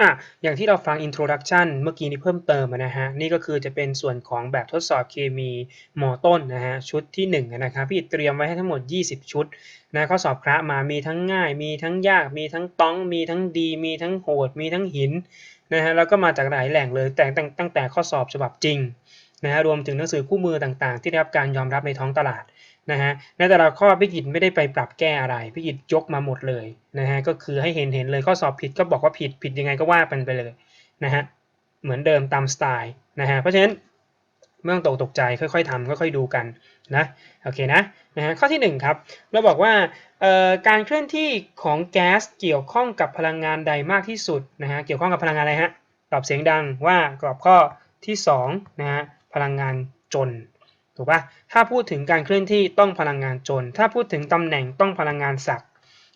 อะอย่างที่เราฟัง introduction เมื่อกี้นี้เพิ่มเติมนะฮะ นี่ก็คือจะเป็นส่วนของแบบทดสอบเคมีมอต้นนะฮะ ชุดที่1นะครับพี่เตรียมไว้ให้ทั้งหมด 20 ชุดนะข้อสอบพระมามีทั้งง่าย มีทั้งยาก มีทั้งต้อง มีทั้งดี มีทั้งโหด มีทั้งหินนะฮะ แล้วก็มาจากหลายแหล่งเลยแต่ตั้งตั้งแต่ข้อสอบฉบับจริงนะฮะ รวมถึงหนังสือคู่มือต่างๆ ที่ได้รับการยอมรับในท้องตลาด นะฮะในแต่ละข้อพี่กิจไม่ได้ไปปรับแก้อะไรพี่กิจยกมาหมดเลยนะฮะก็คือให้เห็นเห็นเลยข้อสอบผิดก็บอกว่าผิดผิดยังไงก็ว่ากันไปเลยนะฮะเหมือนเดิมตามสไตล์นะฮะเพราะฉะนั้นไม่ต้องตกตกใจค่อยๆทำค่อยๆดูกันนะโอเคนะนะฮะข้อที่ 1 ครับ เราบอกว่าการเคลื่อนที่ของแก๊สเกี่ยวข้องกับพลังงานใดมากที่สุดนะฮะเกี่ยวข้องกับพลังงานอะไรฮะตอบเสียงดังว่ากรอบข้อที่2นะฮะพลังงานจน ถูกปะถ้าพูดถึงการเคลื่อนที่ต้องพลังงานจน ถ้าพูดถึงตำแหน่งต้องพลังงานศัก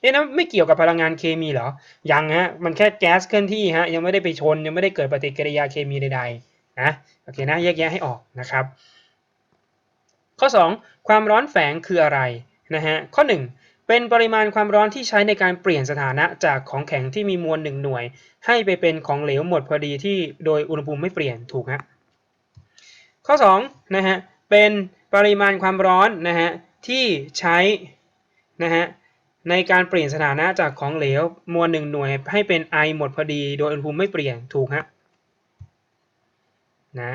เอ๊ะนะไม่เกี่ยวกับพลังงานเคมีเหรอ ยังฮะ มันแค่แก๊สเคลื่อนที่ฮะ ยังไม่ได้ไปชน ยังไม่ได้เกิดปฏิกิริยาเคมีใดๆ นะ โอเคนะ แยกแยะให้ออกนะครับ ข้อ 2 ความร้อนแฝงคืออะไรนะฮะ ข้อ 1 เป็นปริมาณความร้อนที่ใช้ในการเปลี่ยนสถานะจากของแข็งที่มีมวลหนึ่งหน่วย ให้ไปเป็นของเหลวหมดพอดีที่โดยอุณหภูมิไม่เปลี่ยน ถูกฮะ ข้อ 2 นะฮะ เป็นปริมาณความร้อนนะฮะที่ใช้นะฮะในการเปลี่ยนสถานะจากของเหลวมวลหนึ่งหน่วยให้เป็นไอหมดพอดี โดยอุณหภูมิไม่เปลี่ยนถูกฮะนะ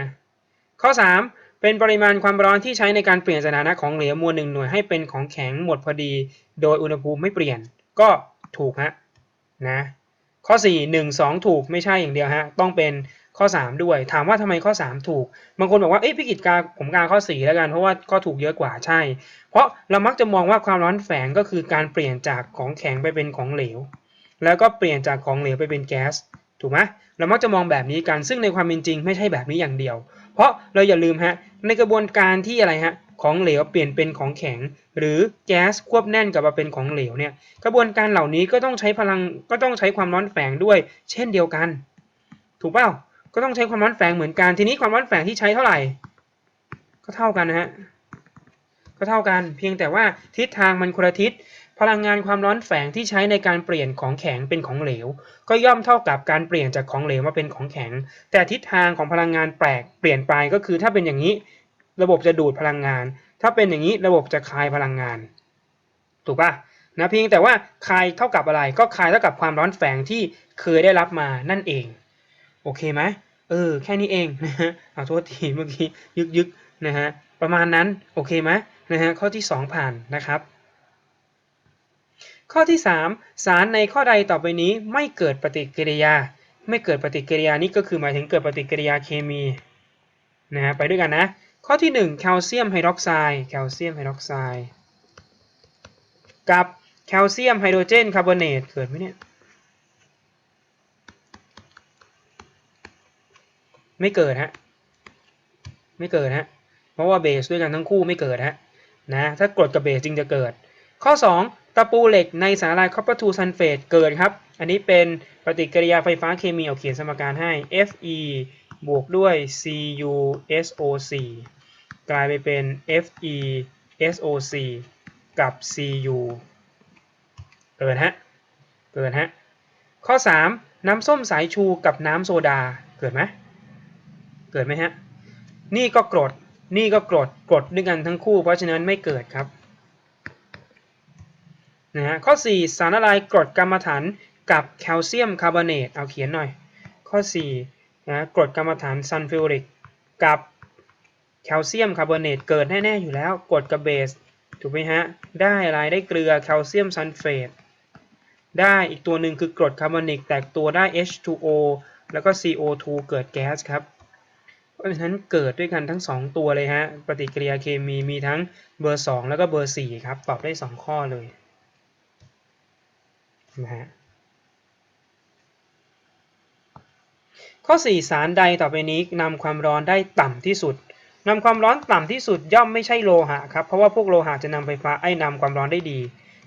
ข้อ 3 เป็นปริมาณความร้อนที่ใช้ในการเปลี่ยนสถานะของเหลวมวลหนึ่งหน่วยให้เป็นของแข็งหมดพอดี โดยอุณหภูมิไม่เปลี่ยนก็ถูกฮะนะข้อ 4 1 2 ถูกไม่ใช่อย่างเดียวฮะต้องเป็น ข้อ 3 ด้วย ถามว่าทำไมข้อ 3 ถูก บางคนบอกว่าเอ๊ะพี่กิจกาผมกาข้อ4แล้วกันเพราะว่าข้อถูกเยอะกว่าใช่ เพราะเรามักจะมองว่าความร้อนแฝงก็คือการเปลี่ยนจากของแข็งไปเป็นของเหลว แล้วก็เปลี่ยนจากของเหลวไปเป็นแก๊สถูกไหมเรามักจะมองแบบนี้กันซึ่งในความเป็นจริงไม่ใช่แบบนี้อย่างเดียว เพราะเราอย่าลืมฮะในกระบวนการที่อะไรฮะของเหลวเปลี่ยนเป็นของแข็ง หรือแก๊สควบแน่นกลับมาเป็นของเหลวเนี่ยกระบวนการเหล่านี้ก็ต้องใช้พลังก็ต้องใช้ความร้อนแฝงด้วย เช่นเดียวกัน ถูกเปล่า ก็ต้องใช้ความร้อนแฝงเหมือนกัน ทีนี้ความร้อนแฝงที่ใช้เท่าไหร่ ก็เท่ากันนะฮะ ก็เท่ากัน เพียงแต่ว่าทิศทางมันคนละทิศ พลังงานความร้อนแฝงที่ใช้ในการเปลี่ยนของแข็งเป็นของเหลว ก็ย่อมเท่ากับการเปลี่ยนจากของเหลวมาเป็นของแข็ง แต่ทิศทางของพลังงานแปลกเปลี่ยนไปก็คือถ้าเป็นอย่างนี้ระบบจะดูดพลังงาน ถ้าเป็นอย่างนี้ระบบจะคายพลังงาน ถูกปะนะเพียงแต่ว่าคายเท่ากับอะไร ก็คายเท่ากับความร้อนแฝงที่เคยได้รับมานั่นเอง โอเคไหม เออแค่นี้เองนะฮะเอาโทษทีเมื่อกี้ยึกยึกนะฮะประมาณนั้นโอเคไหมนะฮะข้อที่ 2 ผ่านนะครับ ข้อที่ 3 สารในข้อใดต่อไปนี้ไม่เกิดปฏิกิริยา ไม่เกิดปฏิกิริยานี่ก็คือหมายถึงเกิดปฏิกิริยาเคมีนะฮะไปด้วยกันนะข้อที่ 1 แคลเซียมไฮดรอกไซด์แคลเซียมไฮดรอกไซด์กับแคลเซียมไฮโดรเจนคาร์บอเนตเกิดไหมเนี่ย ไม่เกิดฮะไม่เกิดฮะเพราะว่าเบสด้วยกันทั้งคู่ไม่เกิดฮะนะถ้ากรดกับเบสจริงจะเกิด ข้อ 2 ตะปูเหล็กในสารละลายคอปเปอร์ทูซัลเฟตเกิดครับ อันนี้เป็นปฏิกิริยาไฟฟ้าเคมีเอาเขียนสมการให้ Fe บวกด้วย CuSO4 กลายไปเป็น FeSO4 กับ Cu เกิดฮะเกิดฮะข้อ 3 น้ำส้มสายชูกับน้ำโซดาเกิดไหม เกิดไหมฮะ นี่ก็กรด นี่ก็กรด กรดด้วยกันทั้งคู่ เพราะฉะนั้นไม่เกิดครับนะฮะข้อ 4 สารละลายกรดกรรมฐานกับแคลเซียมคาร์บอเนต เอาเขียนหน่อย ข้อ4นะกรดกรรมฐานซัลฟิวริกกับแคลเซียมคาร์บอเนตเกิดแน่ ๆ อยู่แล้วกรดกับเบส ถูกไหมฮะ ได้อะไรได้เกลือแคลเซียมซัลเฟตได้อีกตัวหนึ่งคือกรดคาร์บอนิกแตกตัวได้ H2O แล้วก็ CO2 เกิดแก๊สครับ ราะฉะนั้นเกิดด้วยกันทั้ง 2 ตัวเลยฮะ ปฏิกิริยาเคมีมีทั้งเบอร์ 2 แล้วก็เบอร์ 4 ครับ ตอบได้ 2 ข้อเลยนะฮะข้อ 4 สารใดต่อไปนี้นำความร้อนได้ต่ำที่สุดนำความร้อนต่ำที่สุดย่อมไม่ใช่โลหะครับ เพราะว่าพวกโลหะจะนำไฟฟ้าไอ้นำความร้อนได้ดี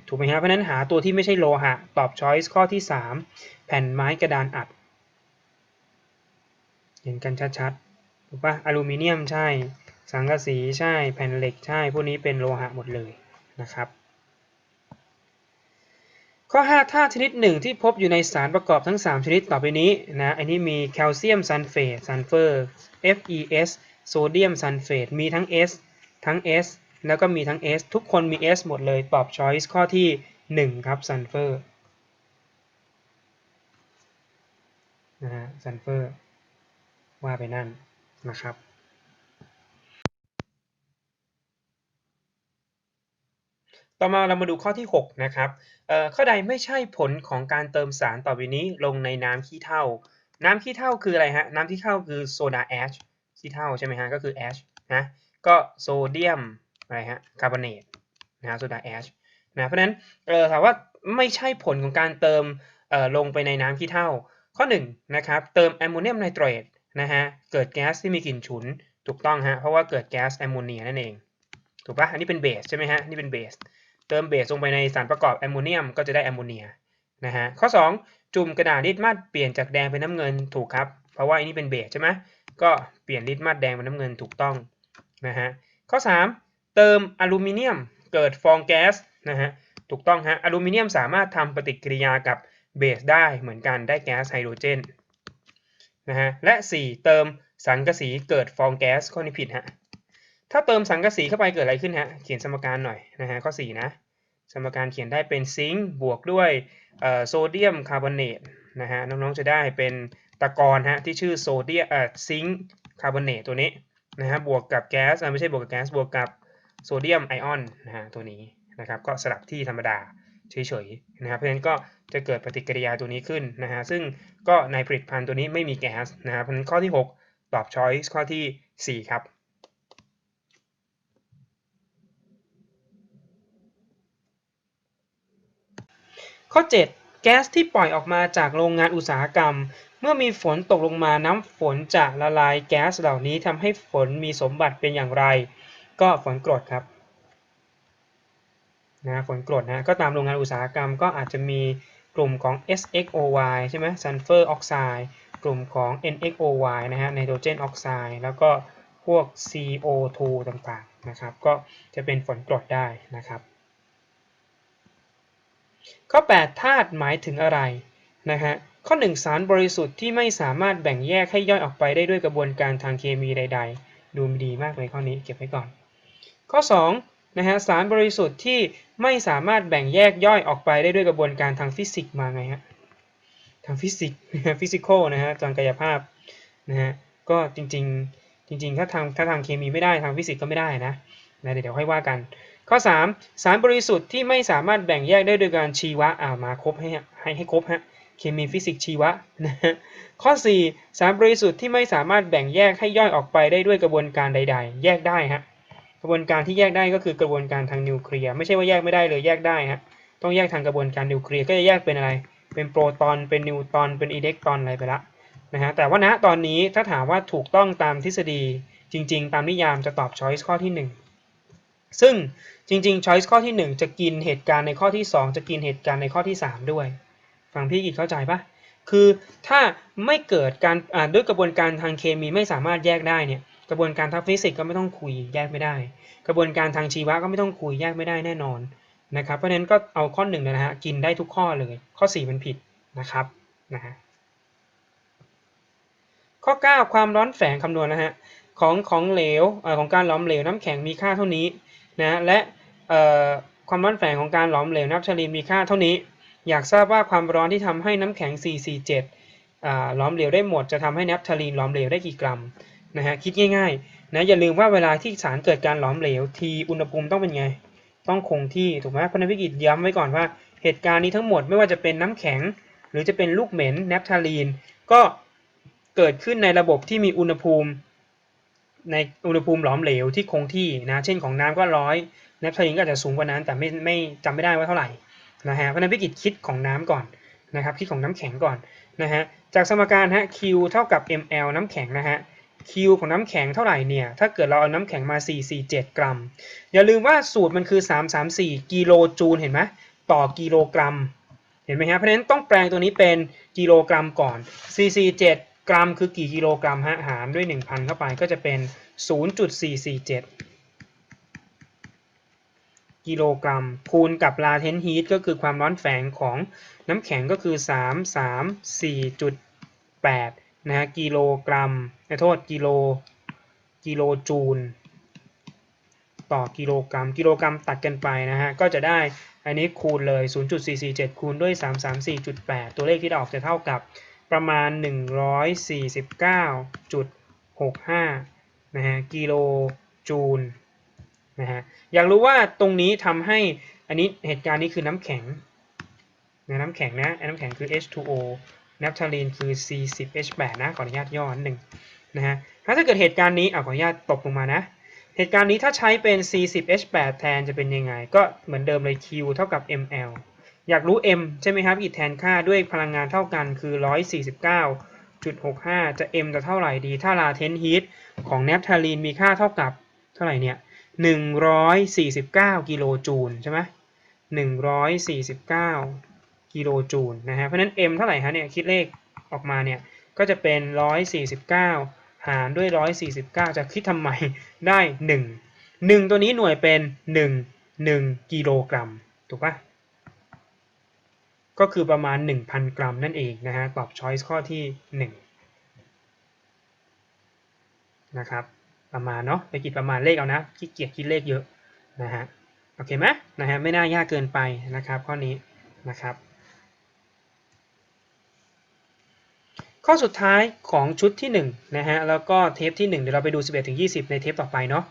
ถูกไหมฮะเพราะนั้นหาตัวที่ไม่ใช่โลหะ ตอบช้อยส์ข้อที่ 3 แผ่นไม้กระดานอัด เห็นกันชัดๆ ถูกปะอลูมิเนียมใช่ สังกะสีใช่ แผ่นเหล็กใช่ พวกนี้เป็นโลหะหมดเลยนะครับ ข้อ 5 ธาตุชนิดหนึ่งที่พบอยู่ในสารประกอบทั้ง 3 ชนิดต่อไปนี้นะ อันนี้มีแคลเซียมซัลเฟตซัลเฟอร์ FeS โซเดียมซัลเฟตมีทั้ง S ทั้ง S แล้วก็มีทั้ง S ทุกคนมี S หมดเลย ตอบ choice ข้อที่ 1 ครับซัลเฟอร์นะฮะซัลเฟอร์ว่าไปนั่น นะครับต่อมาเรามาดูข้อที่ 6 นะครับเอ่อข้อใดไม่ใช่ผลของการเติมสารต่อไปนี้ลงในน้ำขี้เถ้า น้ำขี้เถ้าคืออะไรฮะ น้ำขี้เถ้าคือโซดาแอชขี้เถ้าใช่ไหมฮะ ก็คือแอชนะ ก็โซเดียมอะไรฮะ คาร์บอเนตนะโซดาแอชนะ เพราะฉะนั้นเออถามว่าไม่ใช่ผลของการเติมเอ่อลงไปในน้ำขี้เถ้า ข้อ1นะครับ เติมแอมโมเนียมไนเตรต นะฮะเกิดแก๊สที่มีกลิ่นฉุนถูกต้องฮะเพราะว่าเกิดแก๊สแอมโมเนียนั่นเองถูกปะอันนี้เป็นเบสใช่ไหมฮะนี่เป็นเบสเติมเบสลงไปในสารประกอบแอมโมเนียมก็จะได้แอมโมเนียนะฮะข้อ 2 จุ่มกระดาษลิตมัดเปลี่ยนจากแดงเป็นน้ำเงินถูกครับ เพราะว่าอันนี้เป็นเบสใช่ไหมก็เปลี่ยนลิตมัดแดงเป็นน้ำเงินถูกต้องนะฮะข้อ 3 เติมอลูมิเนียมเกิดฟองแก๊สนะฮะถูกต้องฮะอลูมิเนียมสามารถทำปฏิกิริยากับเบสได้เหมือนกันได้แก๊สไฮโดรเจน นะฮะและ 4 เติมสังกะสีเกิดฟองแก๊สข้อนี้ผิดฮะถ้าเติมสังกะสีเข้าไปเกิดอะไรขึ้นฮะเขียนสมการหน่อยนะฮะข้อ 4 นะ สมการเขียนได้เป็นซิงค์บวกด้วยโซเดียมคาร์บอเนตนะฮะน้องๆจะได้เป็นตะกอนฮะที่ชื่อโซเดียเอ่อซิงค์คาร์บอเนตตัวนี้นะฮะบวกกับแก๊สไม่ใช่บวกกับแก๊สบวกกับโซเดียมไอออนนะฮะตัวนี้นะครับก็สลับที่ธรรมดา เฉยๆนะครับเพราะฉะนั้นก็จะเกิดปฏิกิริยาตัวนี้ขึ้นนะฮะซึ่งก็ในผลิตภัณฑ์ตัวนี้ไม่มีแก๊สนะครับเพราะฉะนั้นข้อที่ 6 ตอบ choice ข้อที่ 4 ครับข้อ 7 แก๊สที่ปล่อยออกมาจากโรงงานอุตสาหกรรม เมื่อมีฝนตกลงมาน้ำฝนจะละลายแก๊สเหล่านี้ทำให้ฝนมีสมบัติเป็นอย่างไร ก็ฝนกรดครับ นะฝนกรดนะก็ตามโรงงานอุตสาหกรรมก็อาจจะมีกลุ่มของ SXOY ใช่ไหม Sulfur Oxide กลุ่มของ NXOY นะฮะ Nitrogen Oxide แล้วก็พวก CO2 ต่างๆนะครับ ก็จะเป็นฝนกรดได้นะครับ ข้อ 8 ธาตุหมายถึงอะไรนะฮะข้อ 1 สารบริสุทธิ์ที่ไม่สามารถแบ่งแยกให้ย่อยออกไปได้ด้วยกระบวนการทางเคมีใด ๆ ดูดีมากเลยข้อนี้เก็บไว้ก่อน ข้อ 2 นะฮะสารบริสุทธิ์ที่ไม่สามารถแบ่งแยกย่อยออกไปได้ด้วยกระบวนการทางฟิสิกส์มาไงฮะทางฟิสิกส์ฟิสิกอลนะฮะทางกายภาพนะฮะก็จริงๆจริงๆถ้าทางถ้าทางเคมีไม่ได้ทางฟิสิกส์ก็ไม่ได้นะนะเดี๋ยวค่อยว่ากัน ข้อ 3 สารบริสุทธิ์ที่ไม่สามารถแบ่งแยกได้โดยการชีวะอ่ามาครบให้ให้ให้ครบฮะเคมีฟิสิกส์ชีวะนะฮะข้อ 4 สารบริสุทธิ์ที่ไม่สามารถแบ่งแยกให้ย่อยออกไปได้ด้วยกระบวนการใด ๆ แยกได้ฮะ กระบวนการที่แยกได้ก็คือกระบวนการทางนิวเคลียร์ไม่ใช่ว่าแยกไม่ได้เลยแยกได้ฮะต้องแยกทางกระบวนการนิวเคลียร์ก็จะแยกเป็นอะไร เป็นโปรตอนเป็นนิวตรอนเป็นอิเล็กตรอนอะไรไปละนะฮะแต่ว่าณตอนนี้ถ้าถามว่าถูกต้องตามทฤษฎีจริง ๆ ตามนิยามจะตอบ choice ข้อที่ 1 ซึ่งจริงๆ choice ข้อที่ 1 จะกินเหตุการณ์ในข้อที่ 2 จะกินเหตุการณ์ในข้อที่ 3 ด้วยฟังพี่กิจเข้าใจปะคือถ้าไม่เกิดการด้วยกระบวนการทางเคมีไม่สามารถแยกได้เนี่ย กระบวนการทางฟิสิกส์ก็ไม่ต้องคุยแยกไม่ได้ กระบวนการทางชีวะก็ไม่ต้องคุยแยกไม่ได้แน่นอนนะครับ เพราะฉะนั้นก็เอาข้อ1เลยนะฮะกินได้ทุกข้อเลย ข้อ 4 มันผิดนะครับนะฮะข้อ 9 ความร้อนแฝงคำนวณนะฮะของของเหลวอของการหลอมเหลวน้ำแข็งมีค่าเท่านี้นะและความร้อนแฝงของการหลอมเหลวนับชลีนมีค่าเท่านี้ อยากทราบว่าความร้อนที่ทำให้น้ำแข็ง 447อ่าหลอมเหลวได้หมดจะทำให้นับชลีนหลอมเหลวได้กี่กรัม นะฮะคิดง่ายๆนะอย่าลืมว่าเวลาที่สารเกิดการหลอมเหลวทีอุณหภูมิต้องเป็นไง ต้องคงที่ถูกไหมพนักวิกิจย้ำไว้ก่อนว่าเหตุการณ์นี้ทั้งหมดไม่ว่าจะเป็นน้ำแข็ง หรือจะเป็นลูกเหม็นแนปทาลีน ก็เกิดขึ้นในระบบที่มีอุณหภูมิ ในอุณหภูมิหลอมเหลวที่คงที่นะเช่นของน้ำก็ร้อยแนปทาลีนก็อาจจะสูงกว่านั้นแต่ไม่ไม่จำไม่ได้ว่าเท่าไหร่นะฮะเพราะนักวิกิจคิดของน้ำก่อนนะครับคิดของน้ำแข็งก่อนนะฮะจากสมการฮะ Q เท่ากับ ml น้ำแข็งนะฮะ Q ของน้ำแข็งเท่าไหร่เนี่ย ถ้าเกิดเราเอาน้ำแข็งมา 447 กรัม อย่าลืมว่าสูตรมันคือ 334 กิโลจูลเห็นไหมต่อกิโลกรัม เห็นไหมฮะเพราะฉะนั้นต้องแปลงตัวนี้เป็นกิโลกรัมก่อน 447 กรัมคือกี่กิโลกรัมฮะหารด้วย 1,000 เข้าไปก็จะเป็น 0.447 กิโลกรัม คูณกับ latent heat ก็คือความร้อนแฝงของน้ำแข็งก็คือ 334.8 นะฮะกิโลกรัมขอโทษกิโลกิโลจูล ต่อกิโลกรัม กิโลกรัมตัดกันไปนะฮะก็จะได้อันนี้คูณเลย 0.447 คูณด้วย 334.8 ตัวเลขที่ได้ออกจะเท่ากับประมาณ 149.65 นะฮะกิโลจูลนะฮะอยากรู้ว่าตรงนี้ทำให้อันนี้เหตุการณ์นี้คือน้ำแข็งนะน้ำแข็งนะไอ้น้ำแข็งคือ H2O นัฟทาลีนคือ C10H8 นะขออนุญาตย่อนิดหนึ่งนะฮะถ้าเกิดเหตุการณ์นี้อขออนุญาตตบลงมานะ เหตุการณ์นี้ถ้าใช้เป็น C10H8 แทนจะเป็นยังไง ก็เหมือนเดิมเลย Q เท่ากับ ml อยากรู้ m ใช่ไหมครับอีกแทนค่าด้วยพลังงานเท่ากันคือ 149.65 จะ m จะเท่าไหร่ดี ถ้า latent heat ของแนปทาลีนมีค่าเท่ากับเท่าไหร่เนี่ย149 กิโลจูลใช่ไหม149 กิโลจูลนะฮะเพราะฉะนั้น m เท่าไหร่ฮะเนี่ยคิดเลขออกมาเนี่ยก็จะเป็น 149 หารด้วย 149 จะคิดทำไมได้ 1 1 ตัวนี้หน่วยเป็น 1 1 กิโลกรัมถูกปะก็คือประมาณ 1,000 กรัมนั่นเองนะฮะตอบ choice ข้อที่ 1 นะครับประมาณเนาะไปคิดประมาณเลขเอานะขี้เกียจคิดเลขเยอะนะฮะโอเคไหมนะฮะไม่น่ายากเกินไปนะครับข้อนี้นะครับ ข้อสุดท้ายของชุดที่1นะฮะแล้วก็เทปที่ 1 เดี๋ยวเราไปดู 11ถึง20 ในเทปต่อไปเนาะ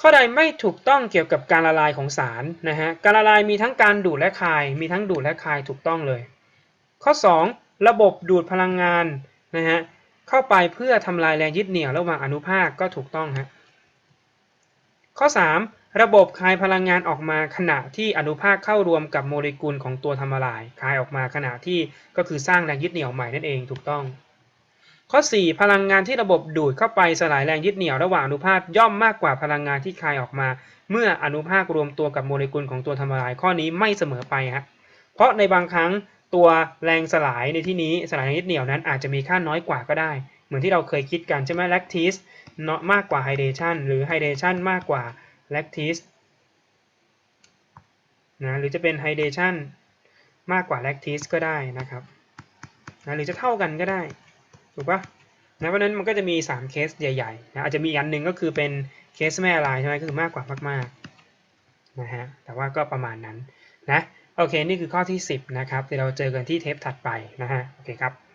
ข้อใดไม่ถูกต้องเกี่ยวกับการละลายของสารนะฮะการละลายมีทั้งการดูดและคาย มีทั้งดูดและคายถูกต้องเลย ข้อ 2 ระบบดูดพลังงานนะฮะเข้าไปเพื่อทำลายแรงยึดเหนี่ยวระหว่างอนุภาคก็ถูกต้องฮะข้อ 3 ระบบคายพลังงานออกมาขณะที่อนุภาคเข้ารวมกับโมเลกุลของตัวทำละลายคายออกมาขณะที่ก็คือสร้างแรงยึดเหนี่ยวใหม่นั่นเองถูกต้อง ข้อ 4 พลังงานที่ระบบดูดเข้าไปสลายแรงยึดเหนี่ยวระหว่างอนุภาคย่อมมากกว่าพลังงานที่คายออกมา เมื่ออนุภาครวมตัวกับโมเลกุลของตัวทำละลายข้อนี้ไม่เสมอไปฮะเพราะในบางครั้งตัวแรงสลายในที่นี้สลายแรงยึดเหนี่ยวนั้นอาจจะมีค่าน้อยกว่าก็ได้ เหมือนที่เราเคยคิดกันใช่ไหมแลคทีสมากกว่าไฮเดรชันหรือไฮเดรชันมากกว่า แลคทีสนะหรือจะเป็นไฮเดรชันมากกว่าแลคทีสก็ได้นะครับนะหรือจะเท่ากันก็ได้ถูกปะนะเพราะฉะนั้นมันก็จะมี 3 เคสใหญ่ๆนะอาจจะมีอันหนึ่งก็คือเป็นเคสแม่ลายใช่ไหมก็คือมากกว่ามากๆนะฮะแต่ว่าก็ประมาณนั้นนะโอเค นี่คือข้อที่ 10 นะครับเดี๋ยวเราเจอกันที่เทปถัดไปนะฮะโอเคครับ